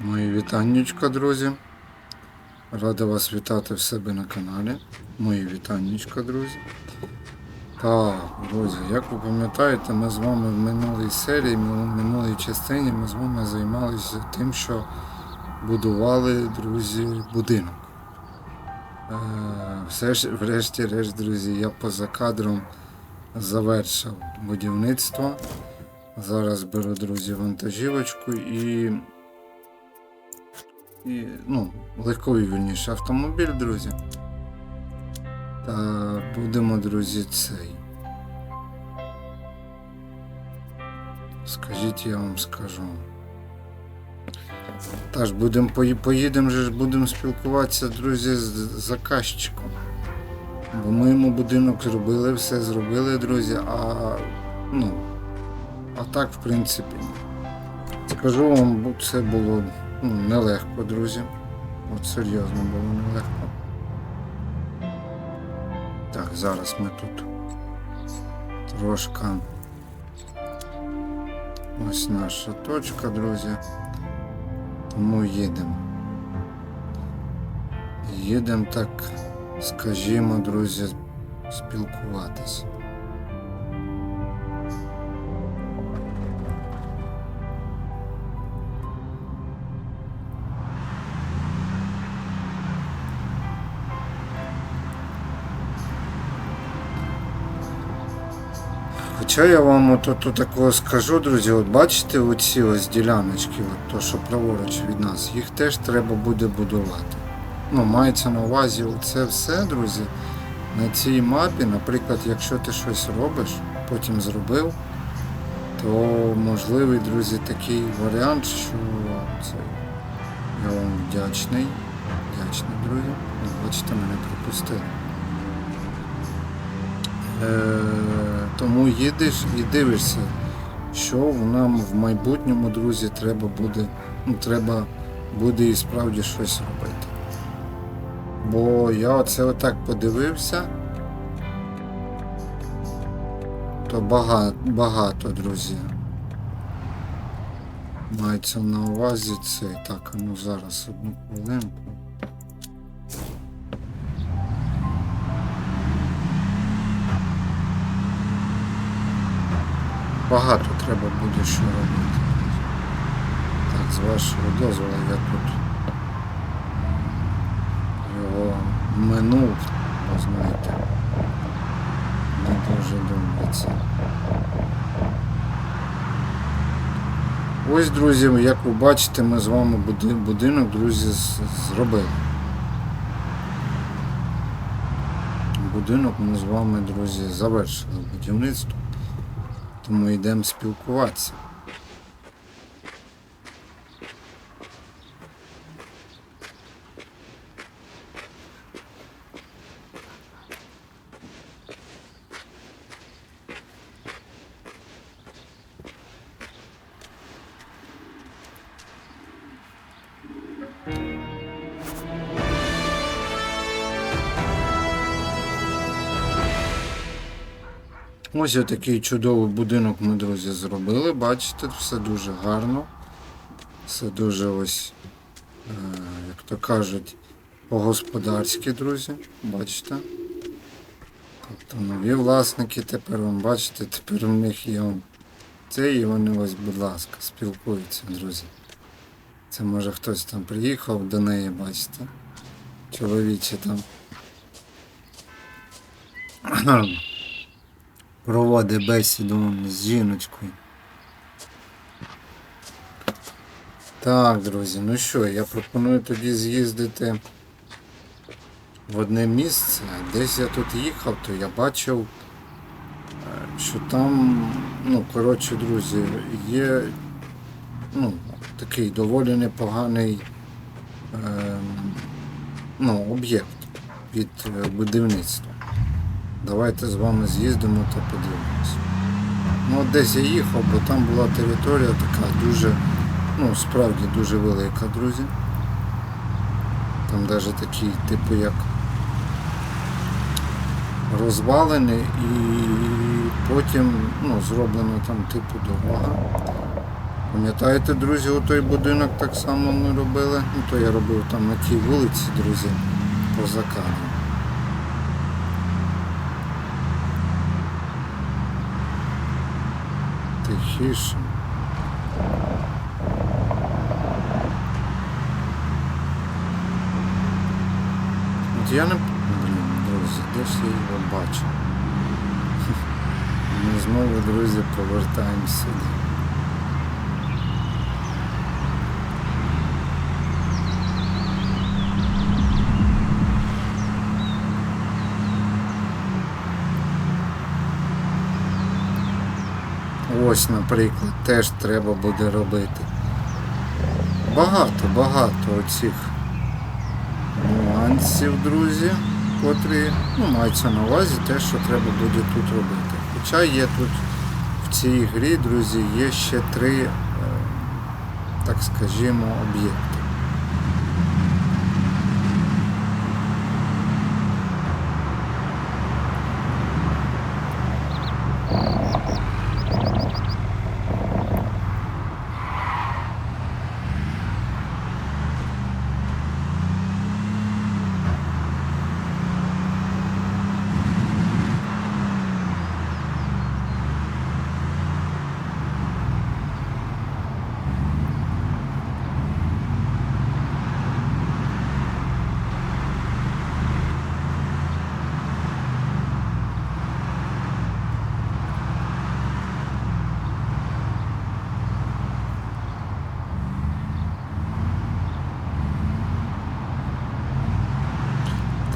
Мої вітаннячка, друзі. Рада вас вітати в себе на каналі. Мої вітаннячка, друзі. Так, друзі, як ви пам'ятаєте, ми з вами в минулій серії, в минулій частині ми з вами займалися тим, що будували, друзі, будинок. Е, все ж, врешті-решт, друзі, я поза кадром завершив будівництво. Зараз беру, друзі, вантажівочку і і, ну, легковий вірніше автомобіль, друзі. Та будемо, друзі, цей. Скажіть, я вам скажу. Тож будемо поїдемо ж будемо спілкуватися, друзі, з заказчиком. Бо ми йому будинок зробили, все зробили, друзі, а ну, а так, в принципі. Скажу вам, це було ну, нелегко, друзі. От серйозно було нелегко. Так, зараз ми тут трошки. Ось наша точка, друзі. Тому їдемо. Їдемо так, скажімо, друзі, спілкуватись. Хоча я вам от, такого скажу, друзі, от бачите оці ось діляночки, от то, що праворуч від нас, їх теж треба буде будувати. Ну, мається на увазі це все, друзі, на цій мапі, наприклад, якщо ти щось робиш, потім зробив, то можливий, друзі, такий варіант, що це я вам вдячний. Вдячний, друзі. Бачите, мене пропустили. Е, тому їдеш і дивишся, що нам в майбутньому, друзі, треба буде, ну, треба буде і справді щось робити. Бо я оце отак подивився, то багато, багато, друзі. Мається на увазі це. Так, ну зараз одну хвилинку. Багато треба буде що робити. Так, з вашого дозволу я тут його минув, бо знаєте, не дуже це. Ось, друзі, як ви бачите, ми з вами будинок, друзі, зробили. Будинок ми з вами, друзі, завершили будівництво. Тому йдемо спілкуватися. Ось такий чудовий будинок ми, друзі, зробили. Бачите, все дуже гарно. Все дуже ось, е, як то кажуть, по-господарськи, друзі. Бачите? Тобто нові власники тепер вам бачите, тепер у них є це і вони ось, будь ласка, спілкуються, друзі. Це може хтось там приїхав до неї, бачите. Чоловіче там. проводить бесіду з жіночкою. Так, друзі, ну що, я пропоную тоді з'їздити в одне місце. Десь я тут їхав, то я бачив, е, що там, ну, коротше, друзі, є ну, такий доволі непоганий е, ну, об'єкт від е, будівництва. Давайте з вами з'їздимо та подивимось. Ну от десь я їхав, бо там була територія така дуже, ну справді дуже велика, друзі. Там навіть такі, типу як розвалини і потім ну, зроблено там типу дорога. Пам'ятаєте, друзі, у той будинок так само ми робили? Ну, то я робив там на тій вулиці, друзі, по закаду. Тихіше. От я не... Блін, друзі, де ж я його бачу? Ми знову, друзі, повертаємося. Ось, наприклад, теж треба буде робити. Багато, багато оцих нюансів, друзі, котрі ну, мається на увазі те, що треба буде тут робити. Хоча є тут в цій грі, друзі, є ще три, е, так скажімо, об'єкти.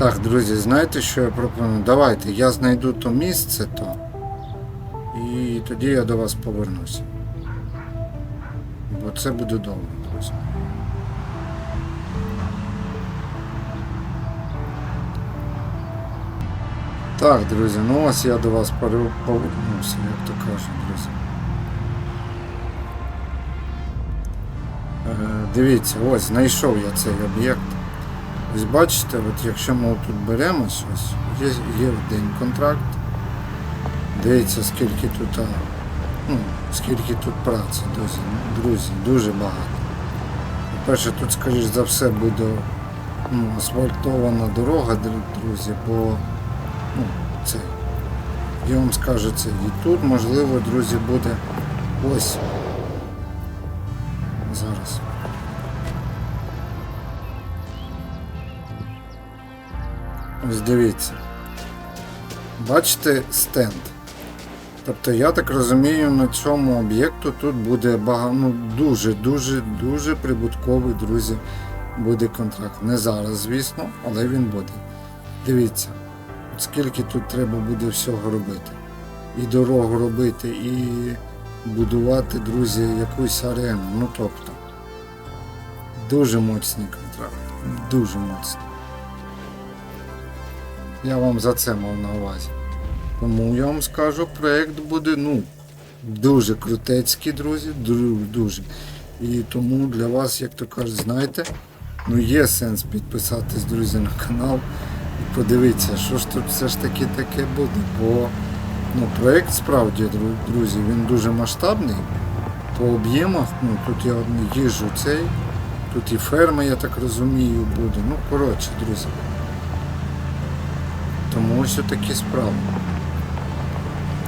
Так, друзі, знаєте, що я пропоную? Давайте, я знайду то місце то. І тоді я до вас повернуся. Бо це буде довго, друзі. Так, друзі, ну ось я до вас повернувся, як то кажуть, друзі. Е, дивіться, ось знайшов я цей об'єкт. Ось бачите, от якщо ми тут беремось, ось є, є в день контракт. Дивіться, скільки тут, ну, скільки тут праці, друзі, друзі, дуже багато. По-перше, тут, скоріш за все, буде ну, асфальтована дорога, друзі, бо ну, це, я вам скажу це. І тут, можливо, друзі, буде ось. Ось дивіться. Бачите стенд. Тобто я так розумію, на цьому об'єкту тут буде багато, ну, дуже, дуже, дуже прибутковий, друзі, буде контракт. Не зараз, звісно, але він буде. Дивіться, скільки тут треба буде всього робити. І дорогу робити, і будувати, друзі, якусь арену. Ну тобто, дуже моцний контракт. Дуже моцний. Я вам за це мав на увазі. Тому я вам скажу, проєкт буде ну, дуже крутецький, друзі, дуже. І тому для вас, як то кажуть, знаєте, ну є сенс підписатись, друзі, на канал і подивитися, що ж тут все ж таки таке буде. Бо ну, проєкт справді, друзі, він дуже масштабний. По об'ємах, ну тут я їжджу цей, тут і ферма, я так розумію, буде. Ну, коротше, друзі. Тому ось такі справи.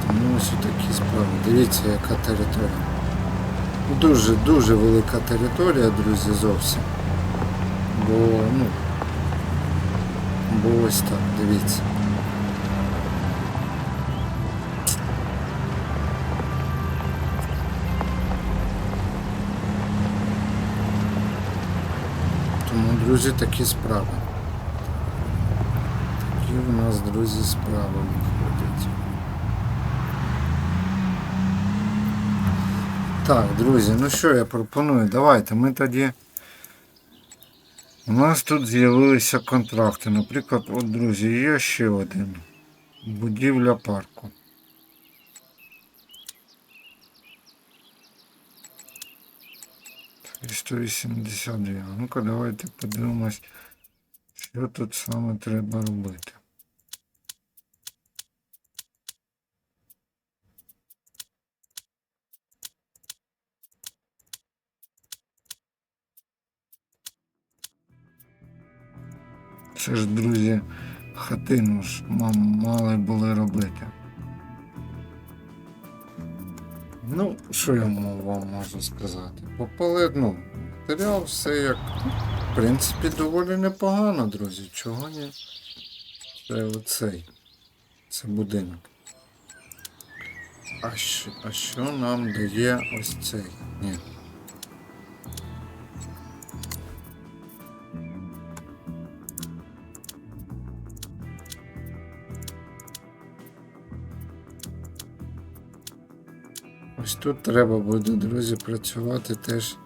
Тому ось такі справи. Дивіться, яка територія. Дуже, дуже велика територія, друзі, зовсім. Бо, ну, бо ось так, дивіться. Тому, друзі, такі справи. В нас, друзі, справи виходять. Так, друзі, ну що я пропоную? Давайте ми тоді. У нас тут з'явилися контракти. Наприклад, от, друзі, є ще один. Будівля парку. І 182. Ну-ка, давайте подивимось, що тут саме треба робити. Це ж, друзі, хатину ж мали були робити. Ну, що я вам можу сказати? Попали, ну, матеріал все як. В принципі, доволі непогано, друзі. Чого ні? Це оцей. Це будинок. А що, а що нам дає ось цей? Ні. Ось тут треба буде, друзі, працювати теж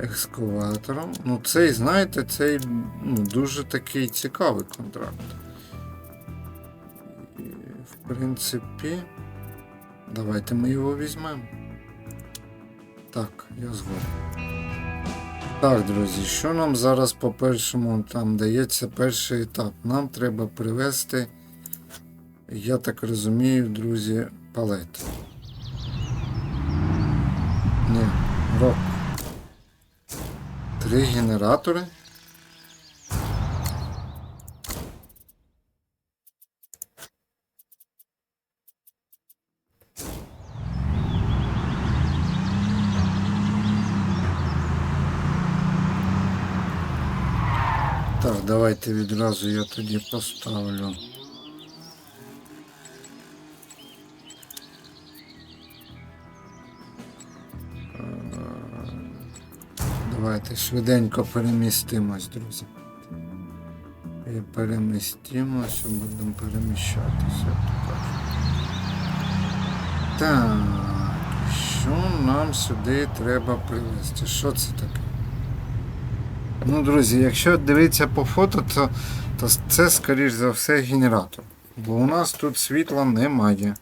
екскаватором. Ну, цей, знаєте, цей ну, дуже такий цікавий контракт. І, в принципі, давайте ми його візьмемо. Так, я згоден. Так, друзі, що нам зараз по першому там дається перший етап? Нам треба привезти, я так розумію, друзі, палет. Ні, рок. Три. Так, давайте відразу я тоді поставлю. Давайте швиденько перемістимось, друзі. І перемістимось, і будемо переміщатися. Так, що нам сюди треба привезти? Що це таке? Ну, друзі, якщо дивитися по фото, то, то це, скоріш за все, генератор. Бо у нас тут світла немає.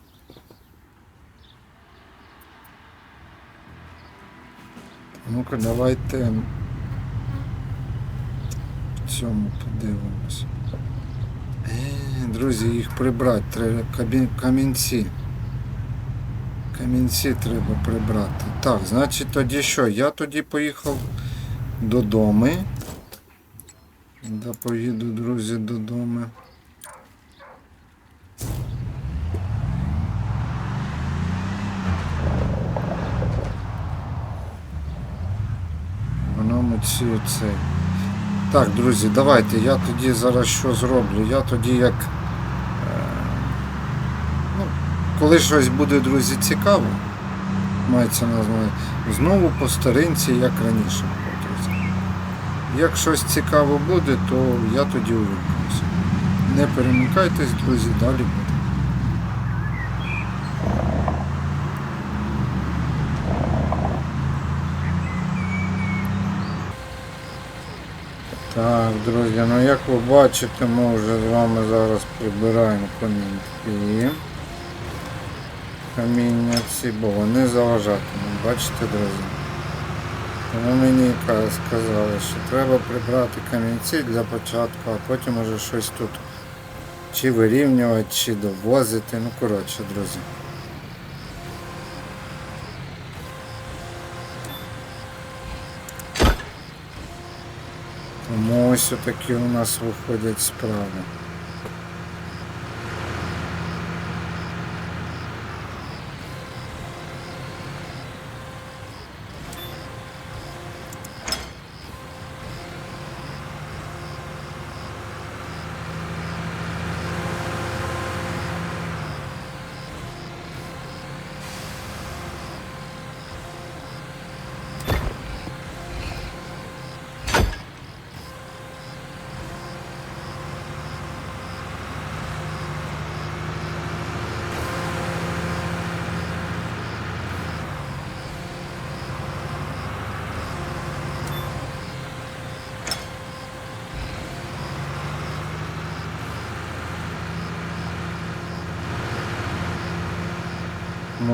Ну-ка, давайте в цьому подивимось. Е, друзі, їх прибрати треба камінці. Камінці треба прибрати. Так, значить тоді що? Я тоді поїхав додому. Да поїду, друзі, додому. Воно ці. Так, друзі, давайте. Я тоді зараз що зроблю. Я тоді як. Е, ну, коли щось буде, друзі, цікаво, мається на увазі, знову по старинці, як раніше. Як щось цікаво буде, то я тоді увімкнуся. Не перемикайтесь, друзі, далі буде. Так, друзі, ну як ви бачите, ми вже з вами зараз прибираємо камінці. Каміння ці, бо вони заважатимуть. Бачите, друзі? Вони мені сказали, що треба прибрати камінці для початку, а потім уже щось тут чи вирівнювати, чи довозити. Ну коротше, друзі. Тому ось такі у нас виходять справи.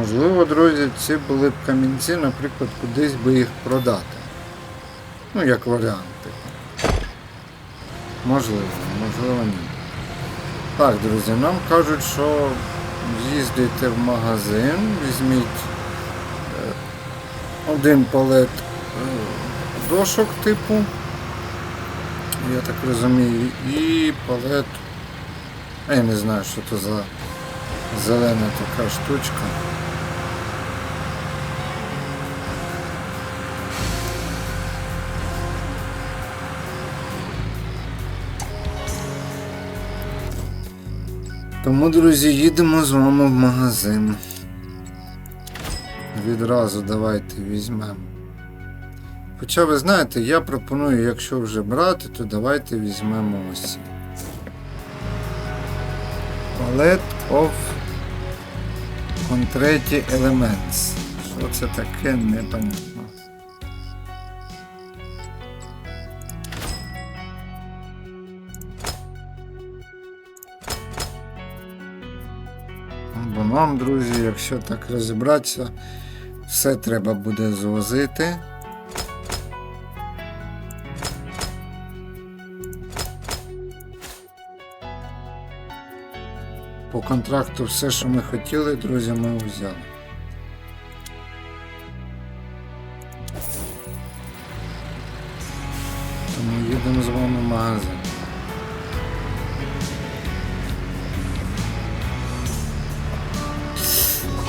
Можливо, друзі, ці були б камінці, наприклад, кудись би їх продати. Ну, як варіант. типу. Можливо, можливо, ні. Так, друзі, нам кажуть, що з'їздите в магазин, візьміть е, один палет е, дошок типу я так розумію, і палет. Я не знаю, що то за зелена така штучка. Тому, друзі, їдемо з вами в магазин. Відразу давайте візьмемо. Хоча ви знаєте, я пропоную, якщо вже брати, то давайте візьмемо ось. Palette of Concrete Elements. Що це таке, непонятно. Бо нам, друзі, якщо так розібратися, все треба буде звозити. По контракту все, що ми хотіли, друзі, ми взяли.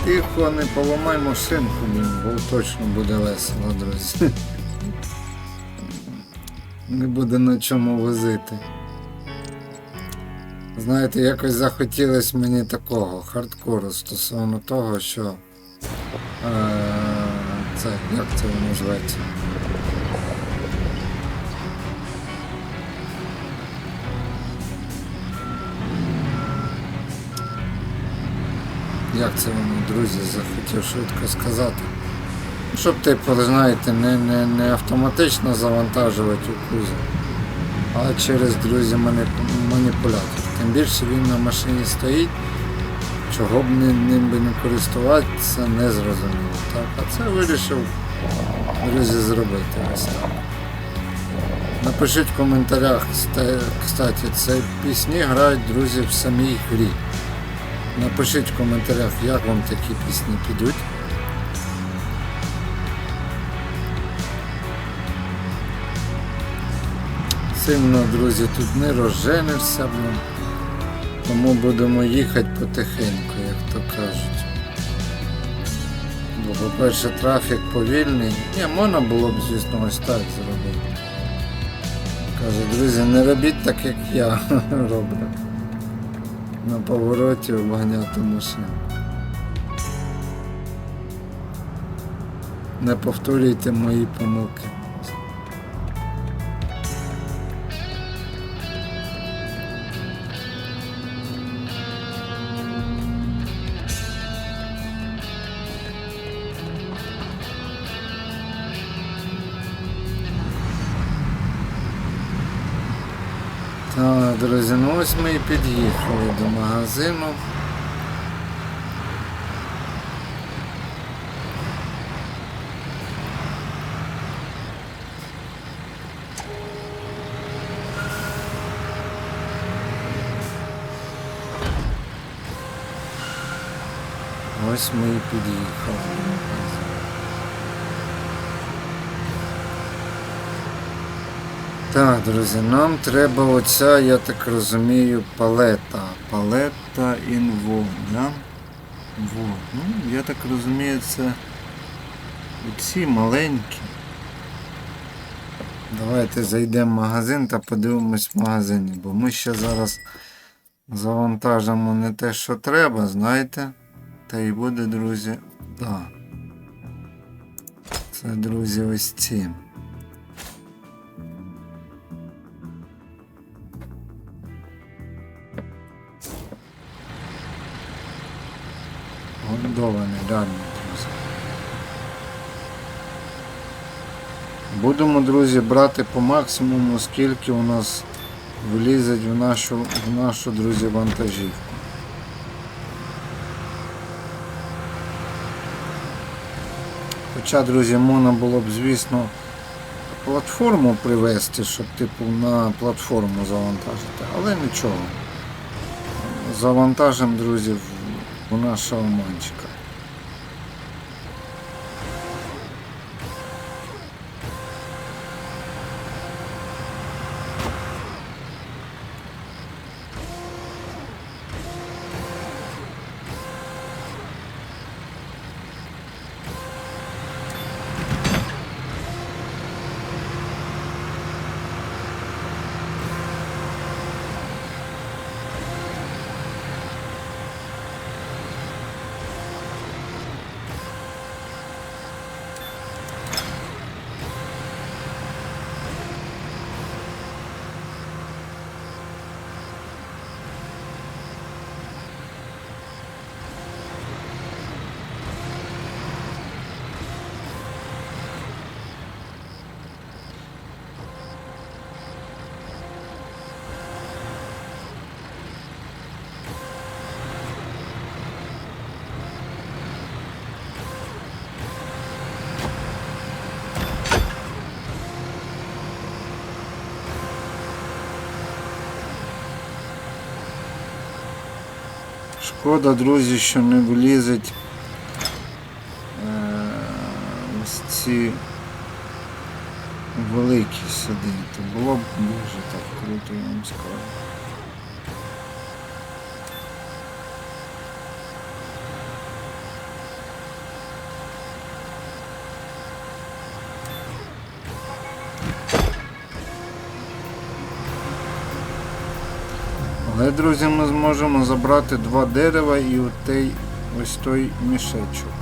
Тихо, не поламай машинку, блін, бо точно буде весело, друзі. Не буде на чому возити. Знаєте, якось захотілося мені такого хардкору стосовно того, що. Е, це, як це воно називається? Як це воно, друзі, захотів швидко сказати. Щоб, типу, знаєте, не, не, не автоматично завантажувати у кузов, а через, друзі, маніпулятор. Тим більше він на машині стоїть, чого б ни- ним би не користуватися, не зрозуміло. Так, а це вирішив, друзі, зробити. Напишіть в коментарях, ста- кстати, це пісні грають, друзі, в самій грі. Напишіть в коментарях, як вам такі пісні підуть. Сильно, друзі, тут не розженешся. Тому будемо їхати потихеньку, як то кажуть. Бо, по-перше, трафік повільний. Ні, можна було б, звісно, ось так зробити. Каже, друзі, не робіть так, як я роблю. На повороті обганяти машину. Не повторюйте мої помилки. Друзі, ну ось ми і під'їхали до магазину. Ось ми і під'їхали до магазину. Так, друзі, нам треба оця, я так розумію, палета. Палета інво, да? Вот. Ну, я так розумію, це оці маленькі. Давайте зайдемо в магазин та подивимось в магазині, бо ми ще зараз завантажимо не те, що треба, знаєте. Та й буде, друзі. Да. Це, друзі, ось ці. Гондовані, реально, друзі. Будемо, друзі, брати по максимуму, скільки у нас влізить в нашу, в нашу друзі, вантажівку. Хоча, друзі, можна було б, звісно, платформу привезти, щоб типу на платформу завантажити, але нічого. Завантажимо, друзі, в- у нашого мальчика. Шкода, друзі, що не влізить е, ось ці великі сади. То було б дуже так круто, я вам скажу. Друзі, ми зможемо забрати два дерева і отей, ось той мішечок.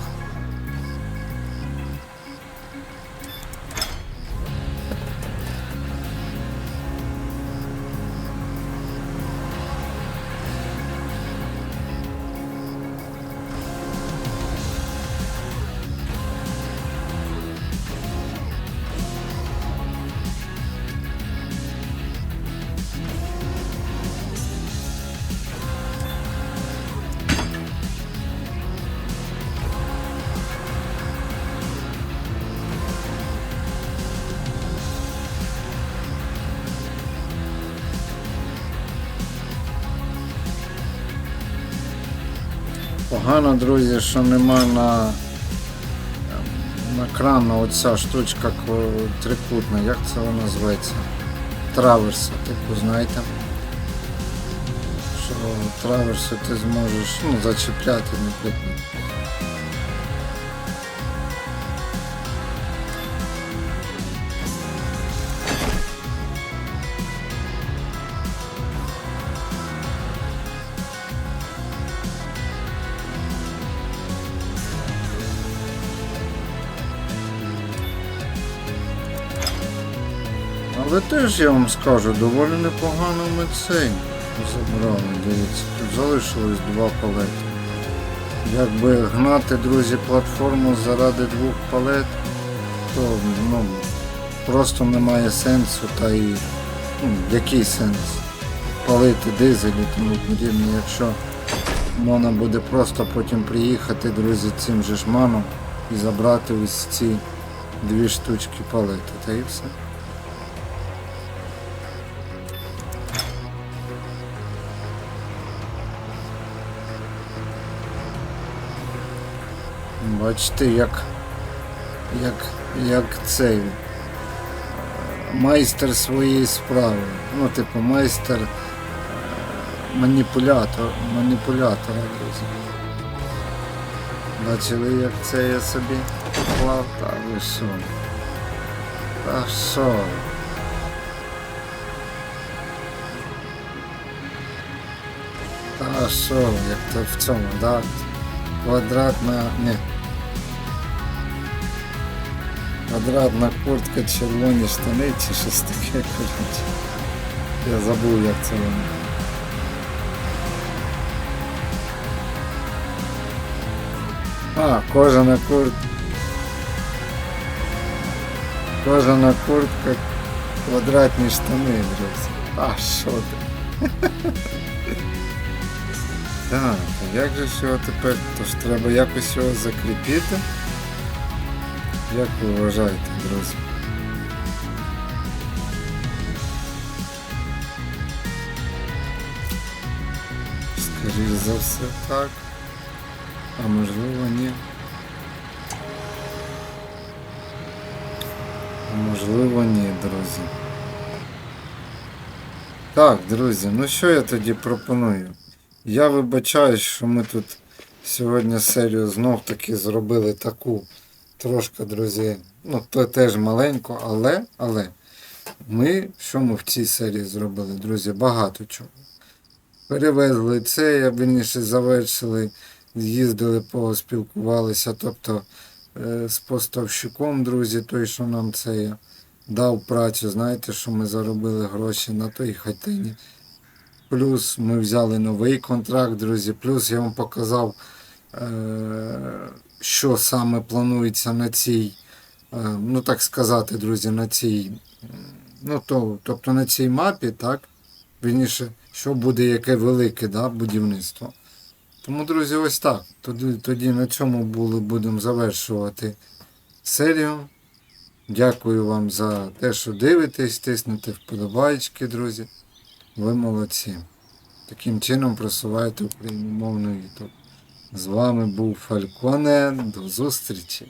Погано, друзі, що нема на, на крану оця штучка трикутна, як це вона зветься? Траверса, типу, знаєте. Що траверсу ти зможеш ну, зачіпляти, наприклад. Але теж я вам скажу, доволі непогано ми цей забрали, дивіться. Тут залишилось два палети. Якби гнати, друзі, платформу заради двох палет, то ну, просто немає сенсу та і ну, який сенс палити дизель і тому подібне, якщо можна буде просто потім приїхати, друзі, цим же ж маном і забрати ось ці дві штучки палети, та і все. Бачите, як, як, як цей майстер своєї справи. Ну, типу, майстер е, маніпулятор, маніпулятора, друзі. Бачили, як це я собі поклав? Та ви що? Та що? Та що, як то в цьому, да? Квадратна. Не. Квадратна куртка, червоні штани чи щось таке, коротше. Я забув, як це воно. А, кожана куртка. Кожана куртка, квадратні штани, друзі. А, що ти? Так, як же ж його тепер? Тож треба якось його закріпити. Як ви вважаєте, друзі? Скоріше за все так. А можливо ні. А можливо ні, друзі. Так, друзі, ну що я тоді пропоную? Я вибачаюсь, що ми тут сьогодні серію знов таки зробили таку трошки, друзі, ну то теж маленько, але, але ми, що ми в цій серії зробили, друзі, багато чого. Перевезли це, я вірніше завершили, з'їздили, поспілкувалися, тобто е, з поставщиком, друзі, той, що нам це дав працю, знаєте, що ми заробили гроші на той хатині. Плюс ми взяли новий контракт, друзі. Плюс я вам показав, е, що саме планується на цій, е, ну так сказати, друзі, на цій, ну то, тобто на цій мапі, так? Вірніше, що буде яке велике да, будівництво. Тому, друзі, ось так. Тоді, тоді на цьому були, будемо завершувати серію. Дякую вам за те, що дивитесь, тиснете вподобайки, друзі. Ви молодці. Таким чином просуваєте україномовний YouTube. З вами був Фальконе. До зустрічі!